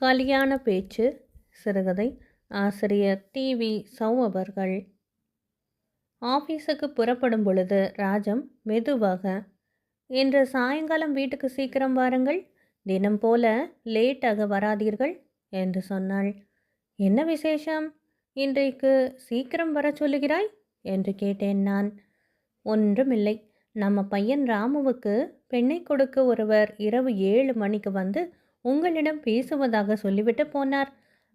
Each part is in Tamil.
கல்யாண பேச்சு சிறுகதை. ஆசிரியர் டி. வி. சௌ அவர்கள். ஆஃபீஸுக்கு புறப்படும் பொழுது ராஜம் மெதுவாக இன்று சாயங்காலம் வீட்டுக்கு சீக்கிரம் வாருங்கள். தினம் போல லேட்டாக வராதீர்கள் என்று சொன்னாள். என்ன விசேஷம்? இன்றைக்கு சீக்கிரம் வர சொல்லுகிறாய்? என்று கேட்டேன் நான். ஒன்றுமில்லை. நம்ம பையன் ராமுவுக்கு பெண்ணை கொடுக்க ஒருவர் இரவு ஏழு மணிக்கு வந்து உங்களிடம் பேசுவதாக சொல்லிவிட்டு போனார்.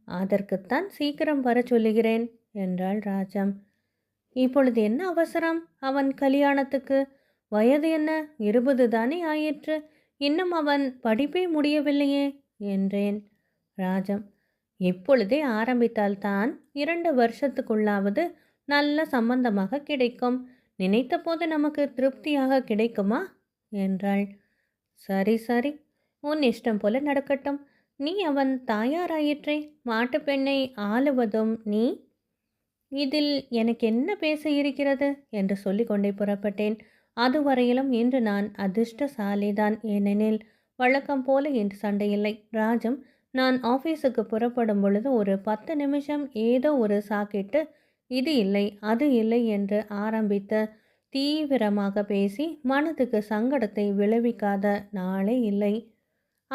அதற்குத்தான் சீக்கிரம் வர சொல்லுகிறேன் என்றாள் ராஜம். இப்பொழுது என்ன அவசரம்? அவன் கல்யாணத்துக்கு வயது என்ன? இருபது தானே ஆயிற்று. இன்னும் அவன் படிப்பே முடியவில்லையே என்றேன் ராஜம். இப்பொழுதே ஆரம்பித்தால்தான் இரண்டு வருஷத்துக்குள்ளாவது நல்ல சம்பந்தமாக கிடைக்கும். நினைத்த போது நமக்கு திருப்தியாக கிடைக்குமா? என்றாள். சரி சரி. உன் இஷ்டம் போல நடக்கட்டும். நீ அவன் தாயாராயிற்றே. மாட்டுப் பெண்ணை ஆளுவதும் நீ? இதில் எனக்கு என்ன பேச இருக்கிறது? என்று சொல்லிக்கொண்டே புறப்பட்டேன். அதுவரையிலும் இன்று நான் அதிர்ஷ்டசாலிதான். ஏனெனில் வழக்கம் போல இன்று சண்டையில்லை ராஜம் நான் ஆஃபீஸுக்கு புறப்படும் பொழுது ஒரு பத்து நிமிஷம் ஏதோ ஒரு சாக்கிட்டு இது இல்லை அது இல்லை என்று ஆரம்பித்து தீவிரமாக பேசி மனதுக்கு சங்கடத்தை விளைவிக்காத நாளே இல்லை.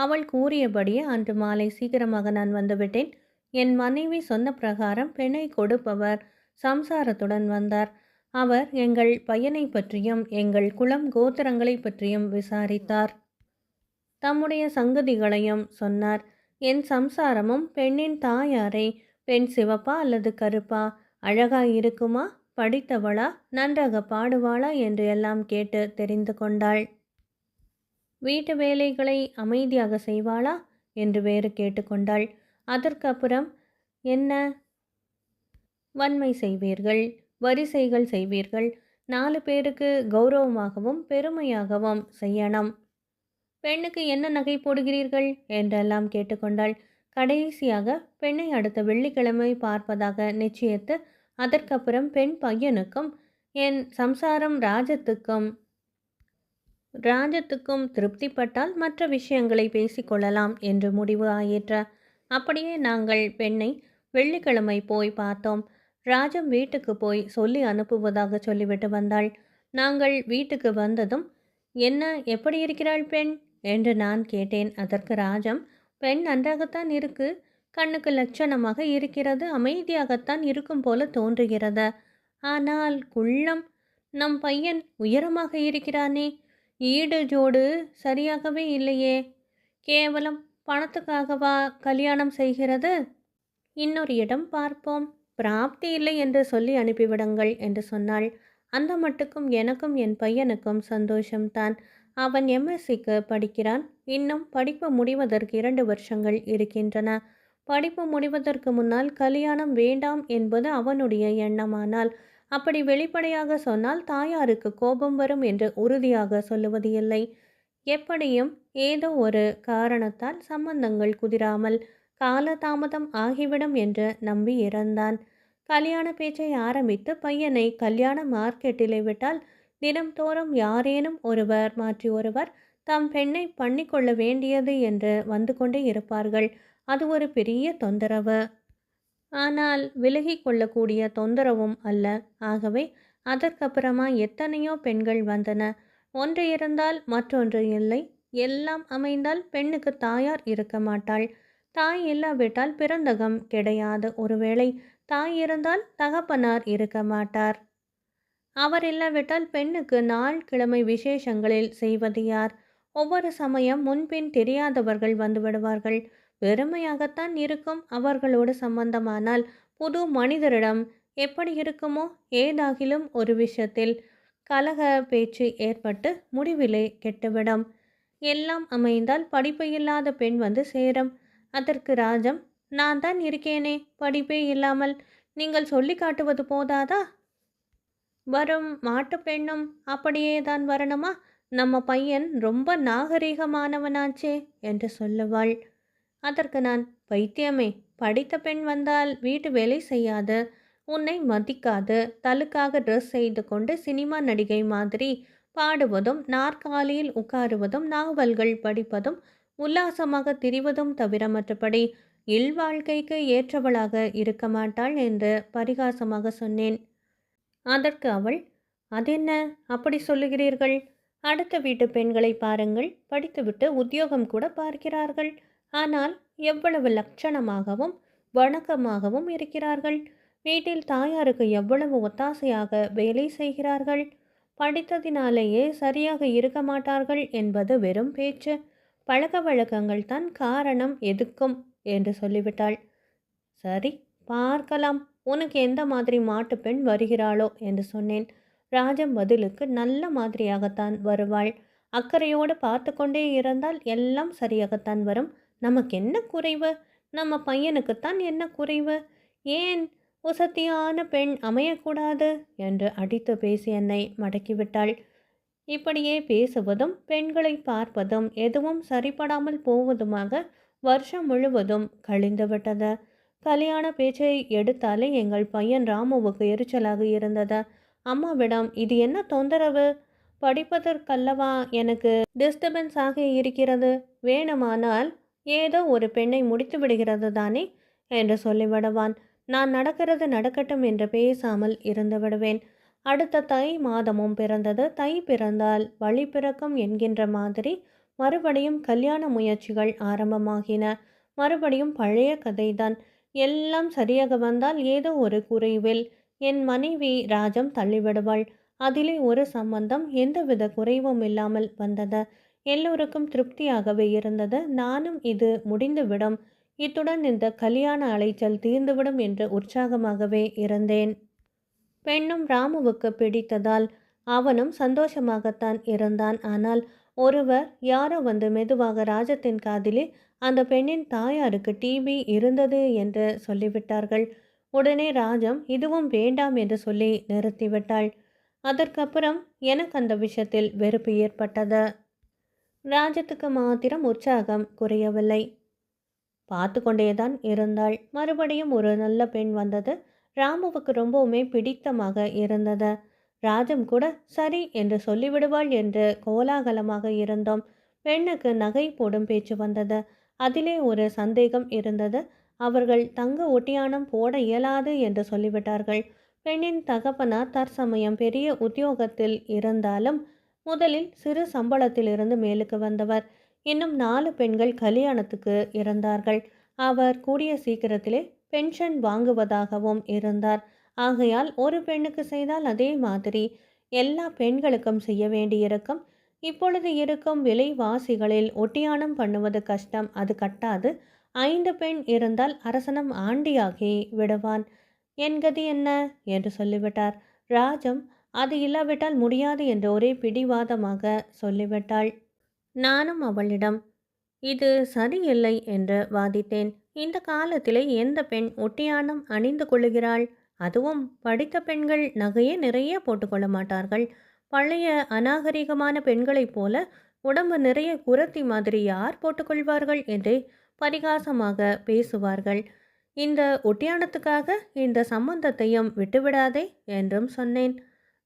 அவள் கூறியபடியே அன்று மாலை சீக்கிரமாக நான் வந்துவிட்டேன். என் மனைவி சொன்ன பிரகாரம் பெண்ணை கொடுப்பவர் சம்சாரத்துடன் வந்தார். அவர் எங்கள் பையனை பற்றியும் எங்கள் குலம் கோத்திரங்களை பற்றியும் விசாரித்தார். தம்முடைய சங்கதிகளையும் சொன்னார். என் சம்சாரமும் பெண்ணின் தாயாரை பெண் சிவப்பா அல்லது கருப்பா அழகா இருக்குமா? படித்தவளா? நன்றாக பாடுவாளா? என்று எல்லாம் கேட்டு தெரிந்து கொண்டாள். வீட்டு வேலைகளை அமைதியாக செய்வாளா? என்று வேறு கேட்டுக்கொண்டாள். அதற்கப்புறம் என்ன? வன்மை செய்வீர்கள் வரிசைகள் செய்வீர்கள் நாலு பேருக்கு கௌரவமாகவும் பெருமையாகவும் செய்யணும். பெண்ணுக்கு என்ன நகை போடுகிறீர்கள்? என்றெல்லாம் கேட்டுக்கொண்டாள். கடைசியாக பெண்ணை அடுத்த வெள்ளிக்கிழமை பார்ப்பதாக நிச்சயித்து அதற்கப்புறம் பெண் பையனுக்கும் என் சம்சாரம் ராஜத்துக்கும் ராஜத்துக்கும் திருப்திப்பட்டால் மற்ற விஷயங்களை பேசிக்கொள்ளலாம் என்று முடிவு ஆயிற்று. அப்படியே நாங்கள் பெண்ணை வெள்ளிக்கிழமை போய் பார்த்தோம். ராஜம் வீட்டுக்கு போய் சொல்லி அனுப்புவதாக சொல்லிவிட்டு வந்தாள். நாங்கள் வீட்டுக்கு வந்ததும் என்ன எப்படி இருக்கிறாள் பெண்? என்று நான் கேட்டேன். அதற்கு ராஜம் பெண் நன்றாகத்தான் இருக்கு. கண்ணுக்கு லட்சணமாக இருக்கிறது. அமைதியாகத்தான் இருக்கும் போல தோன்றுகிறது. ஆனால் குள்ளம் நம் பையன் உயரமாக இருக்கிறானே. ஈடு ஜோடு சரியாகவே இல்லையே. கேவலம் பணத்துக்காகவா கல்யாணம் செய்கிறது? இன்னொரு இடம் பார்ப்போம். பிராப்தி இல்லை என்று சொல்லி அனுப்பிவிடுங்கள் என்று சொன்னாள். அந்த மட்டுக்கும் எனக்கும் என் பையனுக்கும் சந்தோஷம்தான். அவன் எம்எஸ்சிக்கு படிக்கிறான். இன்னும் படிப்பு முடிவதற்கு இரண்டு வருஷங்கள் இருக்கின்றன. படிப்பு முடிவதற்கு முன்னால் கல்யாணம் வேண்டாம் என்பது அவனுடைய எண்ணமானால் அப்படி வெளிப்படையாக சொன்னால் தாயாருக்கு கோபம் வரும் என்று உறுதியாக சொல்லுவது இல்லை. எப்படியும் ஏதோ ஒரு காரணத்தால் சம்பந்தங்கள் குதிராமல் காலதாமதம் ஆகிவிடும் என்று நம்பி இறந்தான். கல்யாண பேச்சை ஆரம்பித்து பையனை கல்யாண மார்க்கெட்டிலே விட்டால் தினம்தோறும் யாரேனும் ஒருவர் மாற்றி ஒருவர் தம் பெண்ணை பண்ணிக்கொள்ள வேண்டியது என்று வந்து கொண்டே இருப்பார்கள். அது ஒரு பெரிய தொந்தரவு. ஆனால் விலகி கொள்ளக்கூடிய தொந்தரவும் அல்ல. ஆகவே அதற்கப்புறமா எத்தனையோ பெண்கள் வந்தன. ஒன்று இருந்தால் மற்றொன்று இல்லை. எல்லாம் அமைந்தால் பெண்ணுக்கு தாயார் இருக்க மாட்டாள். தாய் இல்லாவிட்டால் பிறந்தகம் கிடையாது. ஒருவேளை தாய் இருந்தால் தகப்பனார் இருக்க மாட்டார். அவர் இல்லாவிட்டால் பெண்ணுக்கு நாள் கிழமை விசேஷங்களில் செய்வது யார்? ஒவ்வொரு சமயம் முன்பின் தெரியாதவர்கள் வந்து விடுவார்கள். பெருமையாகத்தான் இருக்கும் அவர்களோடு சம்பந்தமானால் புது மனிதரிடம் எப்படி இருக்குமோ ஏதாகிலும் ஒரு விஷயத்தில் கலக பேச்சு ஏற்பட்டு முடிவிலே கெட்டுவிடும். எல்லாம் அமைந்தால் படிப்பு இல்லாத பெண் வந்து சேரும். அதற்கு ராஜம் நான் தான் இருக்கேனே படிப்பே இல்லாமல் நீங்கள் சொல்லி காட்டுவது போதாதா? வரும் மாட்டுப் பெண்ணும் அப்படியே தான் வரணுமா? நம்ம பையன் ரொம்ப நாகரீகமானவனாச்சே என்று சொல்லுவாள். அதற்கு நான் வைத்தியமே படித்த பெண் வந்தால் வீட்டு வேலை செய்யாது உன்னை மதிக்காது தலுக்காக ட்ரெஸ் செய்து கொண்டு சினிமா நடிகை மாதிரி பாடுவதும் நாற்காலியில் உட்காருவதும் நாவல்கள் படிப்பதும் உல்லாசமாக திரிவதும் தவிர மற்றபடி இல்வாழ்க்கைக்கு ஏற்றவளாக இருக்க மாட்டாள் என்று பரிகாசமாக சொன்னேன். அதற்கு அவள் அதென்ன? அப்படி சொல்லுகிறீர்கள். அடுத்த வீட்டு பெண்களை பாருங்கள். படித்துவிட்டு உத்தியோகம் கூட பார்க்கிறார்கள். ஆனால் எவ்வளவு லட்சணமாகவும் வணக்கமாகவும் இருக்கிறார்கள்? வீட்டில் தாயாருக்கு எவ்வளவு ஒத்தாசையாக வேலை செய்கிறார்கள்? படித்ததினாலேயே சரியாக இருக்க மாட்டார்கள் என்பது வெறும் பேச்சு. பழக்க வழக்கங்கள் தான் காரணம் எதுக்கும்? என்று சொல்லிவிட்டாள். சரி பார்க்கலாம். உனக்கு எந்த மாதிரி மாட்டு பெண் வருகிறாளோ? என்று சொன்னேன். ராஜம் பதிலுக்கு நல்ல மாதிரியாகத்தான் வருவாள். அக்கறையோடு பார்த்து கொண்டே இருந்தால் எல்லாம் சரியாகத்தான் வரும். நமக்கு என்ன குறைவு? நம்ம பையனுக்குத்தான் என்ன குறைவு? ஏன் உசத்தியான பெண் அமையக்கூடாது? என்று அடித்து பேசி என்னை மடக்கிவிட்டாள். இப்படியே பேசுவதும் பெண்களை பார்ப்பதும் எதுவும் சரிப்படாமல் போவதுமாக வருஷம் முழுவதும் கழிந்துவிட்டது கல்யாண பேச்சை எடுத்தாலே எங்கள் பையன் ராமுவுக்கு எரிச்சலாக இருந்தது. அம்மாவிடம் இது என்ன தொந்தரவு? படிப்பதற்கல்லவா எனக்கு டிஸ்டர்பன்ஸ் ஆக இருக்கிறது? வேணுமானால் ஏதோ ஒரு பெண்ணை முடித்து விடுகிறது தானே? என்று சொல்லிவிடுவான் நான் நடக்கிறது நடக்கட்டும் என்று பேசாமல் இருந்து விடுவேன். அடுத்த தை மாதமும் பிறந்தது. தை பிறந்தால் வழி பிறக்கும் என்கின்ற மாதிரி மறுபடியும் கல்யாண முயற்சிகள் ஆரம்பமாகின. மறுபடியும் பழைய கதைதான். எல்லாம் சரியாக வந்தால் ஏதோ ஒரு குறைவில் என் மனைவி ராஜம் தள்ளிவிடுவாள். அதிலே ஒரு சம்பந்தம் எந்தவித குறைவும் இல்லாமல் வந்தது. எல்லோருக்கும் திருப்தியாகவே இருந்தது. நானும் இது முடிந்துவிடும். இத்துடன் இந்த கல்யாண அலைச்சல் தீர்ந்துவிடும் என்று உற்சாகமாகவே இருந்தேன். பெண்ணும் ராமுவுக்கு பிடித்ததால் அவனும் சந்தோஷமாகத்தான் இருந்தான். ஆனால் ஒருவர் யாரோ வந்து மெதுவாக ராஜத்தின் காதிலே அந்த பெண்ணின் தாயாருக்கு டிபி இருந்தது என்று சொல்லிவிட்டார்கள். உடனே ராஜம் இதுவும் வேண்டாம் என்று சொல்லி நிறுத்திவிட்டாள். அதற்கப்புறம் எனக்கு அந்த விஷயத்தில் வெறுப்பு ஏற்பட்டது. ராஜத்துக்கு மாத்திரம் உற்சாகம் குறையவில்லை. பார்த்து கொண்டேதான் இருந்தாள். மறுபடியும் ஒரு நல்ல பெண் வந்தது. ராமுவுக்கு ரொம்பவுமே பிடித்தமாக இருந்தது. ராஜம் கூட சரி என்று சொல்லிவிடுவாள் என்று கோலாகலமாக இருந்தோம். பெண்ணுக்கு நகை போடும் பேச்சு வந்தது. அதிலே ஒரு சந்தேகம் இருந்தது. அவர்கள் தங்க ஒட்டியானம் போட இயலாது என்று சொல்லிவிட்டார்கள். பெண்ணின் தகப்பனார் தற்சமயம் பெரிய உத்தியோகத்தில் இருந்தாலும் முதலில் சிறு சம்பளத்திலிருந்து மேலுக்கு வந்தவர். இன்னும் நாலு பெண்கள் கல்யாணத்துக்கு இருந்தார்கள் அவர் கூடிய சீக்கிரத்திலே பென்ஷன் வாங்குவதாகவும் இருந்தார். ஆகையால் ஒரு பெண்ணுக்கு செய்தால் அதே மாதிரி எல்லா பெண்களுக்கும் செய்ய வேண்டியிருக்கும். இப்பொழுது இருக்கும் விலைவாசிகளில் ஒட்டியானம் பண்ணுவது கஷ்டம். அது கட்டாது. ஐந்து பெண் இருந்தால் அரசனம் ஆண்டியாகி விடுவான். என் கதி என்ன? என்று சொல்லிவிட்டார். ராஜம் அது இல்லாவிட்டால் முடியாது என்று ஒரே பிடிவாதமாக சொல்லிவிட்டாள். நானும் அவளிடம் இது சரியில்லை என்று வாதித்தேன். இந்த காலத்திலே எந்த பெண் ஒட்டியானம் அணிந்து கொள்கிறாள் அதுவும் படித்த பெண்கள் நகையே நிறைய போட்டுக்கொள்ள மாட்டார்கள். பழைய அநாகரிகமான பெண்களைப் போல உடம்பு நிறைய குரத்தி மாதிரி யார் போட்டுக்கொள்வார்கள் என்று பரிகாசமாக பேசுவார்கள். இந்த ஒட்டியானத்துக்காக இந்த சம்பந்தத்தையும் விட்டுவிடாதே என்றும் சொன்னேன்.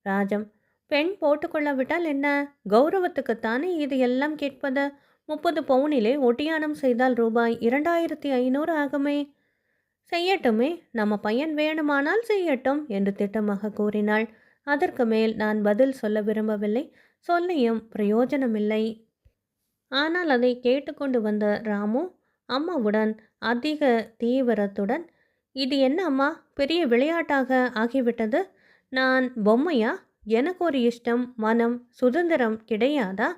ராஜம். பெண் போட்டுக்கொள்ளாவிட்டால் என்ன? கௌரவத்துக்குத்தானே இது எல்லாம் கேட்பது? முப்பது பவுனிலே ஒட்டியானம் செய்தால் ரூபாய் இரண்டாயிரத்தி ஐநூறு ஆகுமே? செய்யட்டுமே. நம்ம பையன் வேணுமானால் செய்யட்டும் என்று திட்டமாக கூறினாள். அதற்கு மேல் நான் பதில் சொல்ல விரும்பவில்லை. சொல்லியும் பிரயோஜனமில்லை. ஆனால் அதை கேட்டுக்கொண்டு வந்த ராமு அம்மாவுடன் அதிக தீவிரத்துடன் இது என்ன அம்மா? பெரிய விளையாட்டாக ஆகிவிட்டது. நான் பொம்மையா? எனக்கு ஒரு இஷ்டம் மனம் சுதந்திரம் கிடையாதா?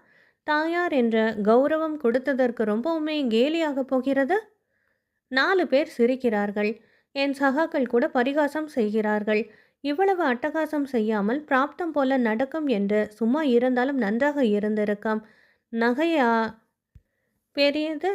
தாயார் என்ற கௌரவம் கொடுத்ததற்கு ரொம்பவுமே கேலியாக போகிறது? நாலு பேர் சிரிக்கிறார்கள். என் சகாக்கள் கூட பரிகாசம் செய்கிறார்கள். இவ்வளவு அட்டகாசம் செய்யாமல் பிராப்தம் போல நடக்கும் என்று சும்மா இருந்தாலும் நன்றாக இருந்திருக்காம். நகையா? பெரியது.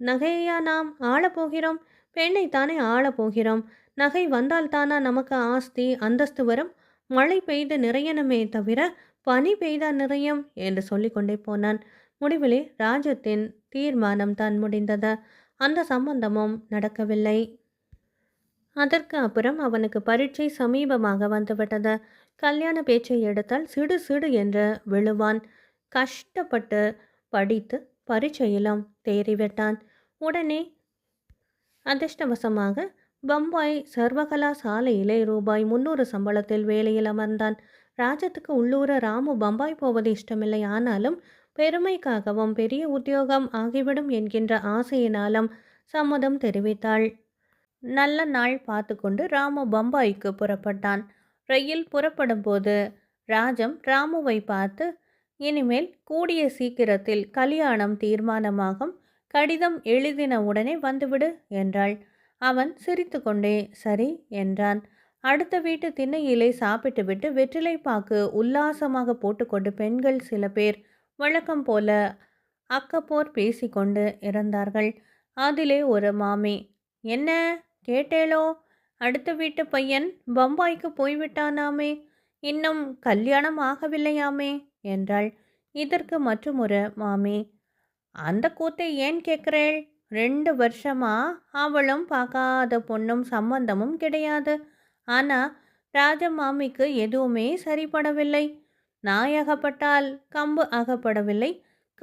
நகையா நாம் ஆளப்போகிறோம் பெண்ணைத்தானே ஆளப்போகிறோம் நகை வந்தால்தானா நமக்கு ஆஸ்தி அந்தஸ்து வரும்? மழை பெய்து நிறையணுமே தவிர பனி பெய்தா நிறையம் என்று சொல்லிக்கொண்டே போனான். முடிவிலே ராஜத்தின் தீர்மானம் தான் முடிந்தது. அந்த சம்பந்தமும் நடக்கவில்லை. அதற்கு அப்புறம் அவனுக்கு பரீட்சை சமீபமாக வந்துவிட்டது. கல்யாண பேச்சை எடுத்தால் சிடு சிடு என்று விழுவான். கஷ்டப்பட்டு படித்து பரீட்சையிலும் தேறிவிட்டான். உடனே அதிர்ஷ்டவசமாக பம்பாய் சர்வகலாசாலையிலே ரூபாய் முந்நூறு சம்பளத்தில் வேலையில் அமர்ந்தான். ராஜத்துக்கு உள்ளூர ராமு பம்பாய் போவது இஷ்டமில்லை. ஆனாலும் பெருமைக்காகவும் பெரிய உத்தியோகம் ஆகிவிடும் என்கின்ற ஆசையினாலும் சம்மதம் தெரிவித்தாள். நல்ல நாள் பார்த்து கொண்டு ராமு பம்பாய்க்கு புறப்பட்டான். ரயில் புறப்படும் போது ராஜம் ராமுவை பார்த்து இனிமேல் கூடிய சீக்கிரத்தில் கல்யாணம் தீர்மானமாகும். கடிதம் எழுதின உடனே வந்துவிடு என்றாள். அவன் சிரித்துக்கொண்டே சரி என்றான். அடுத்த வீட்டு திண்ணையிலே சாப்பிட்டுவிட்டு வெற்றிலை பாக்கு உல்லாசமாக போட்டுக்கொண்டு பெண்கள் சில பேர் வழக்கம் போல அக்கப்போர் பேசிக்கொண்டு இருந்தார்கள் அதிலே ஒரு மாமி. என்ன? கேட்டேளோ? அடுத்த வீட்டு பையன் பம்பாய்க்கு போய்விட்டானாமே? இன்னும் கல்யாணம் ஆகவில்லையாமே? என்றாள். இதற்கு மற்றும் ஒரு மாமி. அந்த கூத்தை ஏன் கேட்கிறேள்? ரெண்டு வருஷமாக அவளும் பார்க்காத பொண்ணும் சம்பந்தமும் கிடையாது. ஆனால் ராஜமாமிக்கு எதுவுமே சரிப்படவில்லை. நாய் அகப்பட்டால் கம்பு அகப்படவில்லை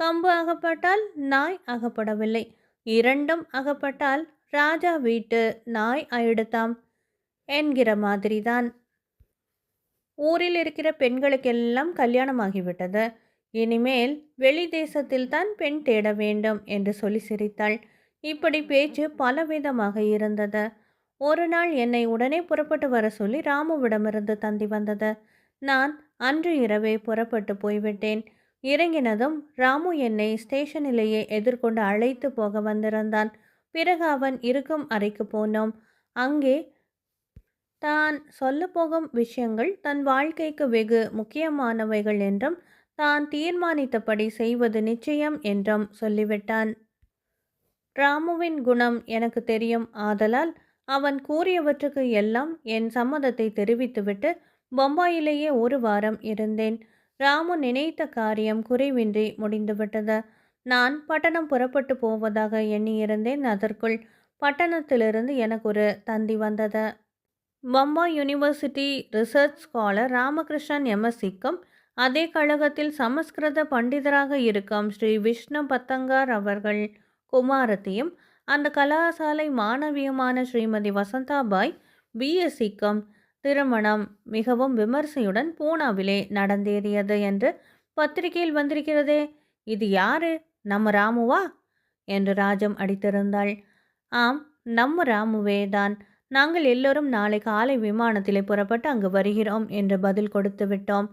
கம்பு அகப்பட்டால் நாய் அகப்படவில்லை. இரண்டும் அகப்பட்டால் ராஜா வீட்டு நாய் ஆயிடுத்தாம் என்கிற மாதிரிதான். ஊரில் இருக்கிற பெண்களுக்கெல்லாம் கல்யாணமாகிவிட்டது. இனிமேல் வெளி தேசத்தில்தான் பெண் தேட வேண்டும் என்று சொல்லி சிரித்தாள். இப்படி பேச்சு பலவிதமாக இருந்தது. ஒரு நாள் என்னை உடனே புறப்பட்டு வர சொல்லி ராமுவிடமிருந்து தந்தி வந்தது. நான் அன்று இரவே புறப்பட்டு போய்விட்டேன். இறங்கினதும் ராமு என்னை ஸ்டேஷனிலேயே எதிர்கொண்டு அழைத்து போக வந்திருந்தான். பிறகு அவன் இருக்கும் அறைக்கு போனோம். அங்கே தான் சொல்லப்போகும் விஷயங்கள் தன் வாழ்க்கைக்கு வெகு முக்கியமானவைகள் என்றும் தான் தீர்மானித்தபடி செய்வது நிச்சயம் என்றும் சொல்லிவிட்டான். ராமுவின் குணம் எனக்கு தெரியும். ஆதலால் அவன் கூறியவற்றுக்கு எல்லாம் என் சம்மதத்தை தெரிவித்துவிட்டு பொம்பாயிலேயே ஒரு வாரம் இருந்தேன். ராமு நினைத்த காரியம் குறைவின்றி முடிந்துவிட்டது. நான் பட்டணம் புறப்பட்டு போவதாக எண்ணியிருந்தேன். அதற்குள் பட்டணத்திலிருந்து எனக்கு ஒரு தந்தி வந்தது. Bombay university research scholar Ramakrishnan எம்எஸ்சிக்கும் அதே கழகத்தில் சமஸ்கிருத பண்டிதராக இருக்கும் ஸ்ரீ விஷ்ணு பத்தங்கார் அவர்கள் குமாரத்தையும் அந்த கலாசாலை மாணவியுமான ஸ்ரீமதி வசந்தாபாய் பிஎஸ்சிக்கும் திருமணம் மிகவும் விமர்சையுடன் பூனாவிலே நடந்தேறியது என்று பத்திரிகையில் வந்திருக்கிறதே. இது யாரு? நம்ம ராமுவா? என்று ராஜம் அடித்திருந்தாள். ஆம் நம்ம ராமுவே தான். நாங்கள் எல்லோரும் நாளை காலை விமானத்திலே புறப்பட்டு அங்கு வருகிறோம் என்று பதில் கொடுத்து விட்டோம்.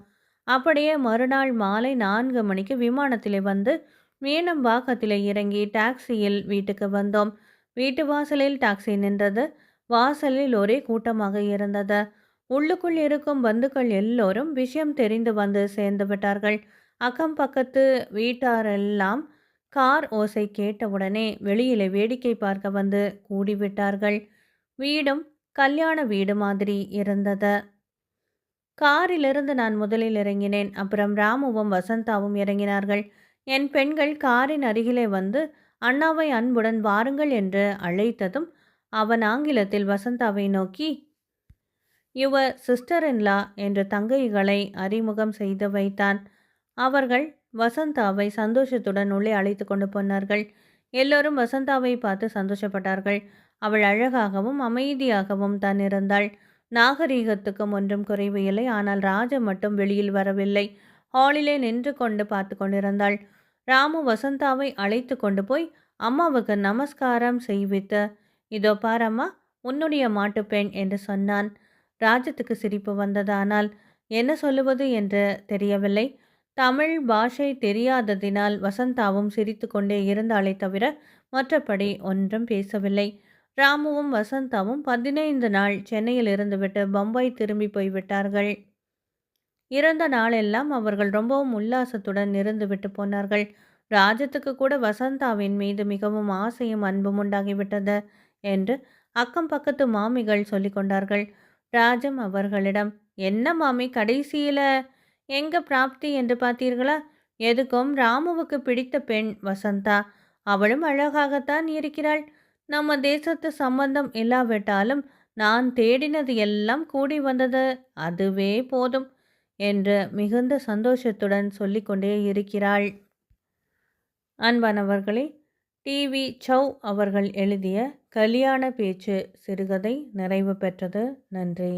அப்படியே மறுநாள் மாலை நான்கு மணிக்கு விமானத்திலே வந்து மீனம்பாக்கத்திலே இறங்கி டாக்ஸியில் வீட்டுக்கு வந்தோம். வீட்டு வாசலில் டாக்ஸி நின்றது. வாசலில் ஒரே கூட்டமாக இருந்தது. உள்ளுக்குள் இருக்கும் பந்துக்கள் எல்லோரும் விஷயம் தெரிந்து வந்து சேர்ந்து விட்டார்கள். அக்கம் பக்கத்து வீட்டாரெல்லாம் கார் ஓசை கேட்டவுடனே வெளியிலே வேடிக்கை பார்க்க வந்து கூடிவிட்டார்கள். வீடும் கல்யாண வீடு மாதிரி இருந்தது. காரிலிருந்து நான் முதலில் இறங்கினேன். அப்புறம் ராமுவும் வசந்தாவும் இறங்கினார்கள். என் பெண்கள் காரின் அருகிலே வந்து அண்ணாவை அன்புடன் வாருங்கள் என்று அழைத்ததும் அவன் ஆங்கிலத்தில் வசந்தாவை நோக்கி யுவர் சிஸ்டர் இன்லா என்று தங்கைகளை அறிமுகம் செய்து வைத்தான். அவர்கள் வசந்தாவை சந்தோஷத்துடன் உள்ளே அழைத்து கொண்டு போனார்கள். எல்லோரும் வசந்தாவை பார்த்து சந்தோஷப்பட்டார்கள். அவள் அழகாகவும் அமைதியாகவும் தான் இருந்தாள். நாகரீகத்துக்கும் ஒன்றும் குறைவு இல்லை. ஆனால் ராஜா மட்டும் வெளியில் வரவில்லை. ஹாலிலே நின்று கொண்டு பார்த்து கொண்டிருந்தாள். ராமு வசந்தாவை அழைத்து கொண்டு போய் அம்மாவுக்கு நமஸ்காரம் செய்வித்து இதோ பாரம்மா உன்னுடைய மாட்டுப்பெண் என்று சொன்னான். ராஜத்துக்கு சிரிப்பு வந்ததானால் என்ன சொல்லுவது என்று தெரியவில்லை. தமிழ் பாஷை தெரியாததினால் வசந்தாவும் சிரித்து கொண்டே இருந்தாலே தவிர மற்றபடி ஒன்றும் பேசவில்லை. ராமுவும் வசந்தாவும் பதினைந்து நாள் சென்னையில் இருந்துவிட்டு பம்பாய் திரும்பி போய்விட்டார்கள் இறந்த நாளெல்லாம் அவர்கள் ரொம்பவும் உல்லாசத்துடன் இருந்துவிட்டு போனார்கள். ராஜத்துக்கு கூட வசந்தாவின் மீது மிகவும் ஆசையும் அன்பும் உண்டாகிவிட்டது என்று அக்கம் பக்கத்து மாமிகள் சொல்லி கொண்டார்கள். ராஜம் அவர்களிடம் என்ன மாமி கடைசியில் எங்க பிராப்தி என்று பார்த்தீர்களா? எதுக்கும் ராமுவுக்கு பிடித்த பெண் வசந்தா. அவளும் அழகாகத்தான் இருக்கிறாள். நம்ம தேசத்து சம்பந்தம் இல்லாவிட்டாலும் நான் தேடினது எல்லாம் கூடி வந்தது. அதுவே போதும். என்று மிகுந்த சந்தோஷத்துடன் சொல்லிக்கொண்டே இருக்கிறாள். அன்பானவர்களே டிவி சௌ அவர்கள் எழுதிய கல்யாண பேச்சு சிறுகதை நிறைவு பெற்றது. நன்றி.